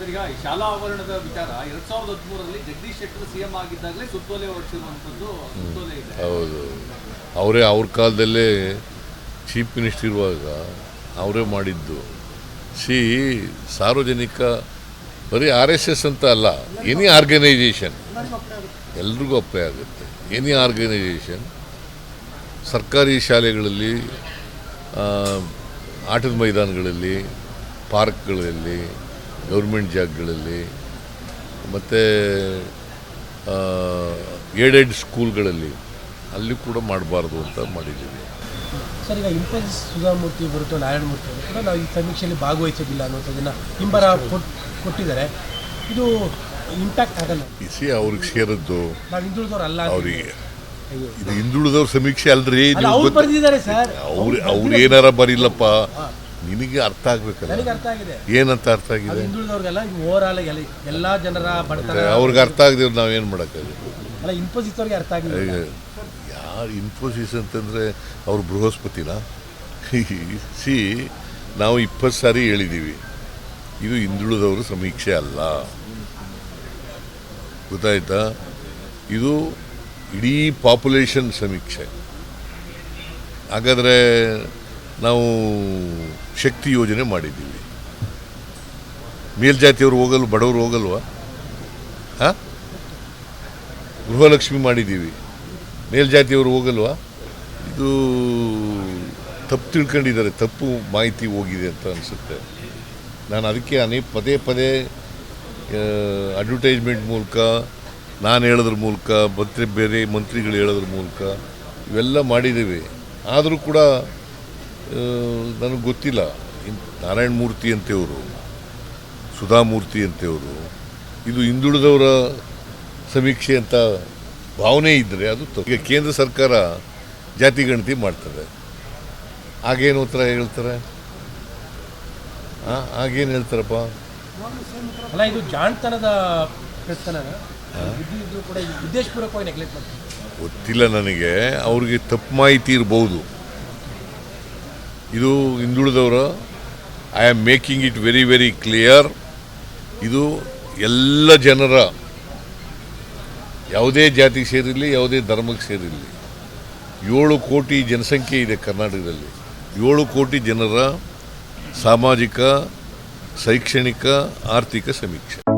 Sir, ಈಗ ಶಾಲಾ ಆವರಣದ ವಿಚಾರ, ಎರಡ್ ಸಾವಿರದ ಹದಿಮೂರರಲ್ಲಿ ಜಗದೀಶ್ ಶೆಟ್ಟರ್ ಸಿಎಂ ಆಗಿದ್ದಾಗಲೇ ಸುತ್ತೋಲೆ ಹೊರಡಿಸಿರುವಂತದ್ದು ಸುತ್ತೋಲೆ ಇದೆ. ಹೌದು. ಅವರೇ ಅವ್ರ ಕಾಲದಲ್ಲೇ ಚೀಫ್ ಮಿನಿಸ್ಟರ್ ಇರುವಾಗ ಅವರೇ ಮಾಡಿದ್ದು. ಸಿ ಸಾರ್ವಜನಿಕ, ಬರೀ ಆರ್ ಎಸ್ ಎಸ್ ಅಂತ ಅಲ್ಲ, ಎನಿ ಆರ್ಗನೈಜೇಷನ್ ಎಲ್ರಿಗೂ ಅಪ್ಲೈ ಆಗುತ್ತೆ. ಎನಿ ಆರ್ಗನೈಜೇಷನ್ ಸರ್ಕಾರಿ ಶಾಲೆಗಳಲ್ಲಿ ಆಟದ ಮೈದಾನಗಳಲ್ಲಿ, ಪಾರ್ಕ್ಗಳಲ್ಲಿ ಗೌರ್ಮೆಂಟ್ ಜಾಗಗಳಲ್ಲಿ ಮತ್ತು ಏಡೆಡ್ ಸ್ಕೂಲ್ಗಳಲ್ಲಿ ಅಲ್ಲಿ ಕೂಡ ಮಾಡಬಾರ್ದು ಅಂತ ಮಾಡಿದ್ದೀವಿ. ಸರ್ ಈಗ ಇನ್ಫೋಸಿಸ್ ಸುಧಾಮೂರ್ತಿ ಬರುತ್ತೋ ನಾರಾಯಣಮೂರ್ತಿ ಅವರು ಕೂಡ ನಾವು ಈ ಸಮೀಕ್ಷೆಯಲ್ಲಿ ಭಾಗವಹಿಸೋದಿಲ್ಲ ಅನ್ನೋದನ್ನು ಹಿಂಬರ ಕೊಟ್- ಕೊಟ್ಟಿದ್ದಾರೆ. ಇದು ಇಂಪ್ಯಾಕ್ಟ್ ಆಗಲ್ಲ. ಇಸಿ ಅವ್ರಿಗೆ ಸೇರಿದ್ದು ನಾವು ಹಿಂದುಳಿದವ್ರು ಅಲ್ಲ ಅವರಿಗೆ. ಇದು ಹಿಂದುಳಿದವ್ರ ಸಮೀಕ್ಷೆ ಅಲ್ರಿ ಅವ್ರು ಸರ್. ಅವ್ರು ಅವ್ರು ಏನಾರ ಬರೀಲಪ್ಪ. ನಿನಗೆ ಅರ್ಥ ಆಗ್ಬೇಕಲ್ಲ. ನನಗೆ ಅರ್ಥ ಆಗಿದೆ. ಏನಂತ ಅರ್ಥ ಅದು ಆಗಿದೆ ಹಿಂದುಳಿದವ್ರಿಗೆಲ್ಲ ಓವರ್ ಆಲ್ ಎಲ್ಲ ಜನರ ಬಡತನ ಅವ್ರಿಗೆ ಅರ್ಥ ಆಗದೆ ನಾವೇನು ಮಾಡೋಕ್ಕಾಗುತ್ತೆ ಅಲ್ಲ ಇನ್ಫೋಸಿಸ್ ಅವ್ರಿಗೆ ಅರ್ಥ ಆಗಿದೆ. ಈಗ ಯಾರು ಇನ್ಫೋಸಿಸ್ ಅಂತಂದರೆ ಅವ್ರು ಬೃಹಸ್ಪತಿನ? ಸಿ ನಾವು ಇಪ್ಪತ್ತು ಸಾರಿ ಹೇಳಿದ್ದೀವಿ ಇದು ಹಿಂದುಳಿದವರು ಸಮೀಕ್ಷೆ ಅಲ್ಲ. ಗೊತ್ತಾಯ್ತಾ? ಇದು ಇಡೀ ಪಾಪ್ಯುಲೇಷನ್ ಸಮೀಕ್ಷೆ. ಹಾಗಾದರೆ ನಾವು ಶಕ್ತಿ ಯೋಜನೆ ಮಾಡಿದ್ದೀವಿ. ಮೇಲ್ಜಾತಿಯವರು ಹೋಗಲು ಬಡವರು ಹೋಗಲ್ವ? ಹಾಂ? ಗೃಹಲಕ್ಷ್ಮಿ ಮಾಡಿದ್ದೀವಿ. ಮೇಲ್ಜಾತಿಯವರು ಹೋಗಲ್ವಾ? ಇದು ತಪ್ಪು ತಿಳ್ಕೊಂಡಿದ್ದಾರೆ, ತಪ್ಪು ಮಾಹಿತಿ ಹೋಗಿದೆ ಅಂತ ಅನಿಸುತ್ತೆ. ನಾನು ಅದಕ್ಕೆ ಅನೇಕ ಪದೇ ಪದೇ ಅಡ್ವರ್ಟೈಸ್ಮೆಂಟ್ ಮೂಲಕ, ನಾನು ಹೇಳೋದ್ರ ಮೂಲಕ ಮಂತ್ರಿ ಬೇರೆ ಮಂತ್ರಿಗಳು ಹೇಳೋದ್ರ ಮೂಲಕ, ಇವೆಲ್ಲ ಮಾಡಿದ್ದೀವಿ. ಆದರೂ ಕೂಡ ನನಗೆ ಗೊತ್ತಿಲ್ಲ. ಇನ್- ನಾರಾಯಣ ಮೂರ್ತಿ ಅಂತೆಯವರು ಸುಧಾಮೂರ್ತಿ ಅಂತೆಯವರು ಇದು ಹಿಂದುಳಿದವರ ಸಮೀಕ್ಷೆ ಅಂತ ಭಾವನೆ ಇದ್ದರೆ ಅದು ಈಗ ಕೇಂದ್ರ ಸರ್ಕಾರ ಜಾತಿ ಗಣತಿ ಮಾಡ್ತದೆ. ಆಗೇನು ಉತ್ತರ ಹೇಳ್ತಾರೆ? ಹಾಂ ಆಗೇನು ಹೇಳ್ತಾರಪ್ಪ? ಅಲ್ಲ ಇದು ಜಾಣ್ತನದ ಗೊತ್ತಿಲ್ಲ ನನಗೆ. ಅವ್ರಿಗೆ ತಪ್ಪು ಮಾಹಿತಿ ಇರ್ಬೋದು. ಇದು ಹಿಂದುಳಿದವರು I am making it very very clear ಇದು ಎಲ್ಲ ಜನರ ಯಾವುದೇ ಜಾತಿಗೆ ಸೇರಿರಲಿ, ಯಾವುದೇ ಧರ್ಮಕ್ಕೆ ಸೇರಿರಲಿ. ಏಳು ಕೋಟಿ ಜನಸಂಖ್ಯೆ ಇದೆ ಕರ್ನಾಟಕದಲ್ಲಿ. ಏಳು ಕೋಟಿ ಜನರ ಸಾಮಾಜಿಕ, ಶೈಕ್ಷಣಿಕ, ಆರ್ಥಿಕ ಸಮೀಕ್ಷೆ.